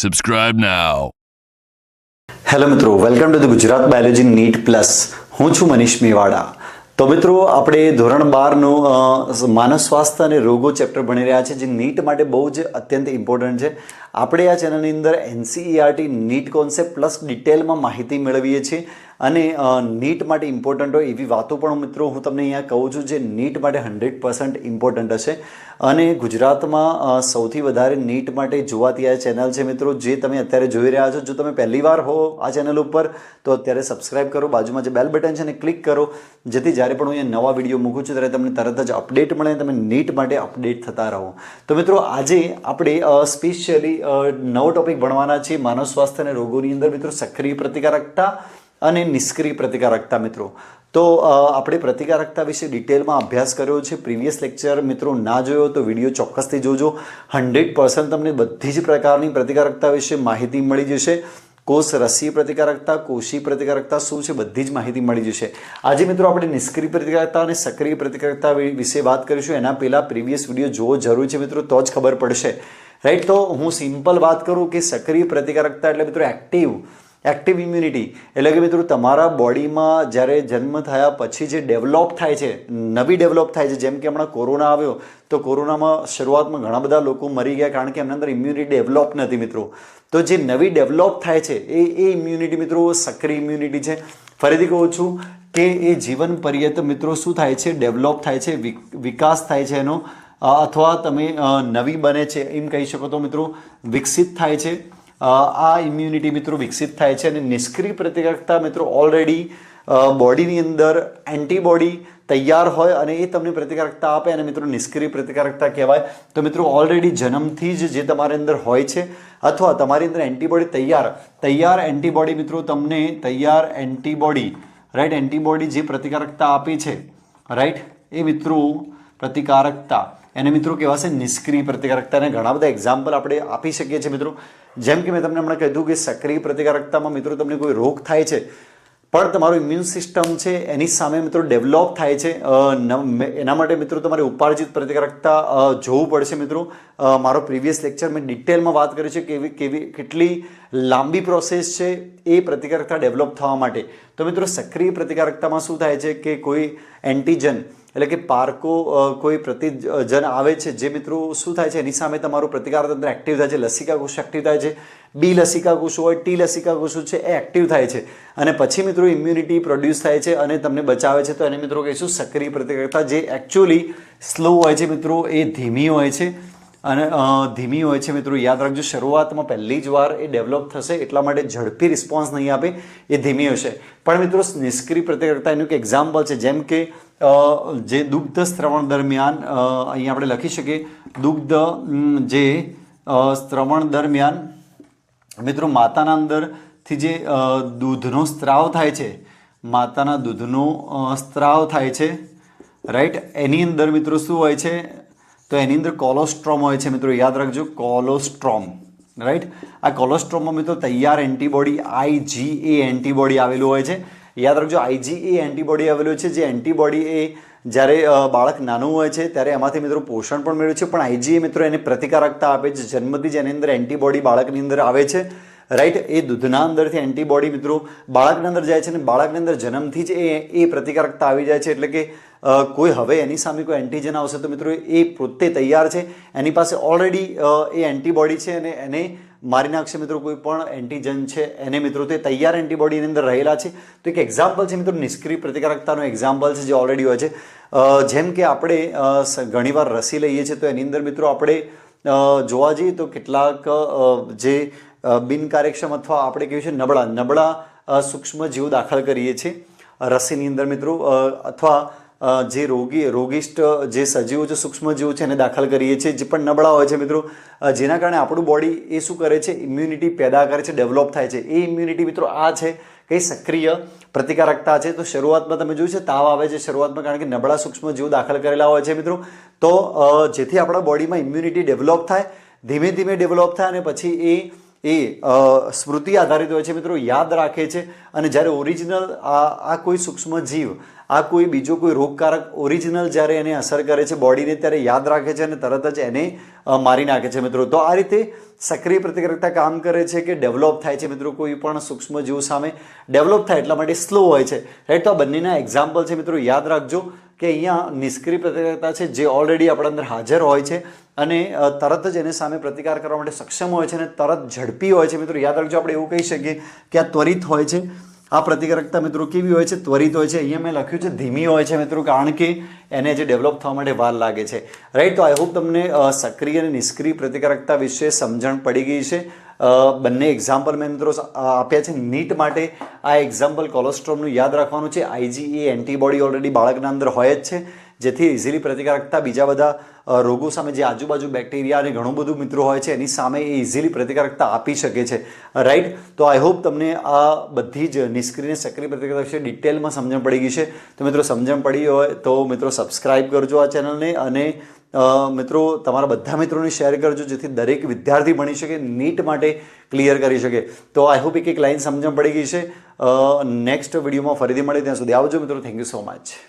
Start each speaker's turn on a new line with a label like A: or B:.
A: Subscribe now.
B: Hello મિત્રો. Welcome to the Gujarat biology NEET plus હું છું મનીષ મેવાડા. તો મિત્રો, આપણે ધોરણ બારનું માનવ સ્વાસ્થ્ય અને રોગો ચેપ્ટર ભણી રહ્યા છે જે નીટ માટે બહુ જ અત્યંત ઇમ્પોર્ટન્ટ છે. આપણે આ ચેનલની અંદર એનસીઈઆરટી નીટ કોન્સેપ્ટ પ્લસ ડિટેલમાં માહિતી મેળવીએ છીએ. અને નીટ માટે ઇમ્પોર્ટન્ટ હોય એવી વાતો પણ મિત્રો હું તમને અહીંયા કહું છું જે નીટ માટે હંડ્રેડ પર્સન્ટ ઇમ્પોર્ટન્ટ હશે. અને ગુજરાતમાં સૌથી વધારે નીટ માટે જોવાતી આ ચેનલ છે મિત્રો જે તમે અત્યારે જોઈ રહ્યા છો. જો તમે પહેલી વાર હો આ ચેનલ ઉપર, તો અત્યારે સબસ્ક્રાઇબ કરો. બાજુમાં જે બેલ બટન છે એને ક્લિક કરો. જેથી જ્યારે પણ હું અહીંયા નવા વીડિયો મૂકું છું, ત્યારે તમને તરત જ અપડેટ મળે તમે નીટ માટે અપડેટ થતા રહો. તો મિત્રો આજે આપણે સ્પેશિયલી નવો ટોપિક ભણવાના છીએ. માનવ સ્વાસ્થ્ય અને રોગોની અંદર મિત્રો સક્રિય પ્રતિકારકતા અને નિષ્ક્રિય પ્રતિકારકતા મિત્રો. તો આપણે પ્રતિકારકતા વિશે ડિટેલમાં અભ્યાસ કર્યો છે. પ્રીવિયસ લેક્ચર મિત્રો ના જોયો તો વીડિયો ચોક્કસથી જોજો. હંડ્રેડ પર્સન્ટ તમને બધી જ પ્રકારની પ્રતિકારકતા વિશે માહિતી મળી જશે. કોષ રસી પ્રતિકારકતા, કોષી પ્રતિકારકતા શું છે બધી જ માહિતી મળી જશે. આજે મિત્રો આપણે નિષ્ક્રિય પ્રતિકારકતા અને સક્રિય પ્રતિકારકતા વિશે વાત કરીશું. એના પહેલાં પ્રીવિયસ વીડિયો જોવો જરૂરી છે મિત્રો, તો જ ખબર પડશે. રાઈટ, તો હું સિમ્પલ વાત કરું કે સક્રિય પ્રતિકારકતા એટલે મિત્રો એક્ટિવ. એક્ટિવ ઇમ્યુનિટી એટલે કે મિત્રો, તમારા બોડીમાં જ્યારે જન્મ થયા પછી જે ડેવલપ થાય છે, નવી ડેવલપ થાય છે, જેમ કે હમણાં કોરોના આવ્યો, તો કોરોનામાં શરૂઆતમાં ઘણા બધા લોકો મરી ગયા કારણ કે એમના અંદર ઇમ્યુનિટી ડેવલપ નથી મિત્રો. તો જે નવી ડેવલપ થાય છે, એ એ ઇમ્યુનિટી મિત્રો સક્રિય ઇમ્યુનિટી છે. ફરીથી કહું છું કે એ જીવન પર્યત મિત્રો શું થાય છે ડેવલપ થાય છે વિકાસ થાય છે એનો. અથવા તમે નવી બને છે, એમ કહી શકો તો મિત્રો, વિકસિત થાય છે. આ ઇમ્યુનિટી મિત્રો વિકસિત થાય છે અને નિષ્ક્રિય પ્રતિકારકતા મિત્રો ઓલરેડી બોડીની અંદર એન્ટીબોડી તૈયાર હોય અને એ તમને પ્રતિકારકતા આપે અને મિત્રો નિષ્ક્રિય પ્રતિકારકતા કહેવાય. તો મિત્રો ઓલરેડી જન્મથી જ જે તમારી અંદર હોય છે અથવા તમારી અંદર એન્ટીબોડી તૈયાર તૈયાર એન્ટીબોડી મિત્રો તમને તૈયાર એન્ટીબોડી રાઈટ એન્ટીબોડી જે પ્રતિકારકતા આપી છે રાઈટ એ મિત્રો પ્રતિકારકતા. એને મિત્રો કહેવાશે નિષ્ક્રિય પ્રતિકારકતા અને ઘણા બધા એક્ઝામ્પલ આપણે આપી શકીએ છીએ મિત્રો. જેમ કે મેં તમને હમણાં કીધું કે સક્રિય પ્રતિકારકતામાં મિત્રો તમને કોઈ રોગ થાય છે, પણ તમારું ઇમ્યુન સિસ્ટમ છે, એની સામે મિત્રો ડેવલપ થાય છે એના માટે મિત્રો તમારે ઉપાર્જિત પ્રતિકારકતા જોવું પડશે મિત્રો. મારો પ્રીવિયસ લેક્ચર મેં ડિટેલમાં વાત કરી છે કેવી કેવી, કેટલી લાંબી પ્રોસેસ છે એ પ્રતિકારકતા ડેવલપ થવા માટે. તો મિત્રો સક્રિય પ્રતિકારકતામાં શું થાય છે કે કોઈ એન્ટીજન એટલે કે પાર્કો કોઈ પ્રતિજન આવે છે, જે મિત્રો શું થાય છે, એની સામે તમારું પ્રતિકાર તંત્ર એક્ટિવ થાય છે, લસિકા કોષ એક્ટિવ થાય છે બી લસિકા કોષો હોય ટી લસિકા કોષો છે, એ એક્ટિવ થાય છે. અને પછી મિત્રો ઇમ્યુનિટી પ્રોડ્યુસ થાય છે અને તમને બચાવે છે. તો એને મિત્રો કહીશું સક્રિય પ્રતિકારતા જે એકચ્યુઅલી સ્લો હોય છે મિત્રો, એ ધીમી હોય છે. અને ધીમી હોય છે મિત્રો, યાદ રાખજો, શરૂઆતમાં પહેલી જ વાર એ ડેવલપ થશે, એટલા માટે ઝડપી રિસ્પોન્સ નહીં આપે, એ ધીમી હશે. પણ મિત્રો, નિષ્ક્રિય પ્રતિક્રતા એનું એક એક્ઝામ્પલ છે, જેમ કે જે દુગ્ધ સ્ત્રવણ દરમિયાન અહીંયા આપણે લખી શકીએ, દુગ્ધ જે શ્રવણ દરમિયાન, મિત્રો, માતાના અંદરથી જે દૂધનો સ્ત્રાવ થાય છે, માતાના દૂધનો સ્ત્રાવ થાય છે રાઈટ એની અંદર મિત્રો શું હોય છે તો એની અંદર કોલોસ્ટ્રોમ હોય છે, મિત્રો, યાદ રાખજો, કોલોસ્ટ્રોમ રાઈટ આ કોલોસ્ટ્રોમમાં, મિત્રો, તૈયાર એન્ટીબોડી આઈજી એ એન્ટીબોડી આવેલું હોય છે. યાદ રાખજો આઈજી એ એન્ટીબોડી આવેલું છે, જે એન્ટીબોડી એ જ્યારે બાળક નાનું હોય છે, ત્યારે એમાંથી, મિત્રો, પોષણ પણ મેળવે છે, પણ આઈજીએ મિત્રો, એને પ્રતિકારકતા આપે છે, જન્મથી જ એની અંદર એન્ટીબોડી બાળકની અંદર આવે છે રાઈટ એ દૂધના અંદરથી એન્ટીબોડી, મિત્રો, બાળકની અંદર જાય છે અને બાળકની અંદર જન્મથી જ એ એ પ્રતિકારકતા આવી જાય છે, એટલે કે કોઈ હવે એની સામે કોઈ એન્ટીજન આવશે તો મિત્રો એ પોતે તૈયાર છે. એની પાસે ઓલરેડી એ એન્ટીબોડી છે અને એને મારી નાખશે મિત્રો કોઈ પણ એન્ટીજન છે. એને મિત્રો તે તૈયાર એન્ટીબોડીની અંદર રહેલા છે. તો એક એક્ઝામ્પલ છે મિત્રો નિષ્ક્રિય પ્રતિકારકતાનો એક્ઝામ્પલ છે જે ઓલરેડી હોય છે. જેમ કે આપણે ઘણીવાર રસી લઈએ છીએ તો એની અંદર મિત્રો આપણે જોવા જઈએ તો કેટલાક જે બિનકાર્યક્ષમ અથવા આપણે કહીએ છીએ નબળા નબળા સૂક્ષ્મ જીવ દાખલ કરીએ છીએ. રસીની અંદર મિત્રો અથવા જે રોગી, રોગિષ્ટ, જે સજીવો છે સૂક્ષ્મજીવો છે એને દાખલ કરીએ છીએ, જે પણ નબળા હોય છે મિત્રો જેના કારણે આપણું બોડી એ શું કરે છે? ઇમ્યુનિટી પેદા કરે છે ડેવલપ થાય છે. એ ઇમ્યુનિટી મિત્રો આ છે, કઈ સક્રિય પ્રતિકારકતા છે. તો શરૂઆતમાં તમે જોયું છે, તાવ આવે છે શરૂઆતમાં, કારણ કે નબળા સૂક્ષ્મજીવો દાખલ કરેલા હોય છે મિત્રો. તો જેથી આપણા બોડીમાં ઇમ્યુનિટી ડેવલપ થાય, ધીમે ધીમે ડેવલપ થાય અને પછી એ એ સ્મૃતિ આધારિત હોય છે મિત્રો, યાદ રાખે છે. અને જ્યારે ઓરિજિનલ આ આ કોઈ સૂક્ષ્મ જીવ આ કોઈ બીજો કોઈ રોગકારક ઓરિજિનલ જ્યારે એને અસર કરે છે બોડીને ત્યારે યાદ રાખે છે અને તરત જ એને મારી નાખે છે મિત્રો. તો આ રીતે સક્રિય પ્રતિક્રિયા કામ કરે છે કે ડેવલપ થાય છે મિત્રો કોઈ પણ સૂક્ષ્મ જીવ સામે. ડેવલપ થાય એટલા માટે સ્લો હોય છે. રાઈટ તો આ બંનેના એક્ઝામ્પલ છે મિત્રો, યાદ રાખજો. કે અહીંયા નિષ્ક્રિય પ્રતિકારકતા છે જે ઓલરેડી આપણા અંદર હાજર હોય છે અને તરત જ એને સામે પ્રતિકાર કરવા માટે સક્ષમ હોય છે અને તરત ઝડપી હોય છે. મિત્રો, યાદ રાખજો, આપણે એવું કહી શકીએ કે આ ત્વરિત હોય છે. આ પ્રતિકારકતા, મિત્રો, કેવી હોય છે? ત્વરિત હોય છે. અહીંયા મેં લખ્યું છે, ધીમી હોય છે, મિત્રો, કારણ કે એને જે ડેવલપ થવા માટે વાર લાગે છે. રાઈટ તો આઈ હોપ તમને સક્રિય અને નિષ્ક્રિય પ્રતિકારકતા વિશે સમજણ પડી ગઈ છે. બંને એક્ઝામ્પલ મેં મિત્રો આપ્યા છે. નીટ માટે આ એક્ઝામ્પલ કોલેસ્ટ્રોલનું યાદ રાખવાનું છે. આઈજી એ એન્ટીબોડી ઓલરેડી બાળકના અંદર હોય જ છે. જેથી ઇઝીલી પ્રતિકારકતા બીજા બધા રોગો સામે જે આજુબાજુ બેક્ટેરિયા અને ઘણું બધું મિત્રો હોય છે, એની સામે એ ઇઝીલી પ્રતિકારકતા આપી શકે છે. રાઈટ તો આઈ હોપ તમને આ બધી જ નિષ્ક્રિય સક્રિય પ્રતિકારક વિશે ડિટેલમાં સમજણ પડી ગઈ છે. તો મિત્રો સમજણ પડી હોય તો મિત્રો સબસ્ક્રાઇબ કરજો આ ચેનલને અને મિત્રો તમારા બધા મિત્રોને શેર કરજો, જેથી દરેક વિદ્યાર્થી ભણી શકે, નીટ માટે ક્લિયર કરી શકે. તો આઈ હોપ એક એક લાઈન સમજણ પડી ગઈ છે. નેક્સ્ટ વિડીયોમાં ફરીથી મળે ત્યાં સુધી આવજો મિત્રો. Thank you so much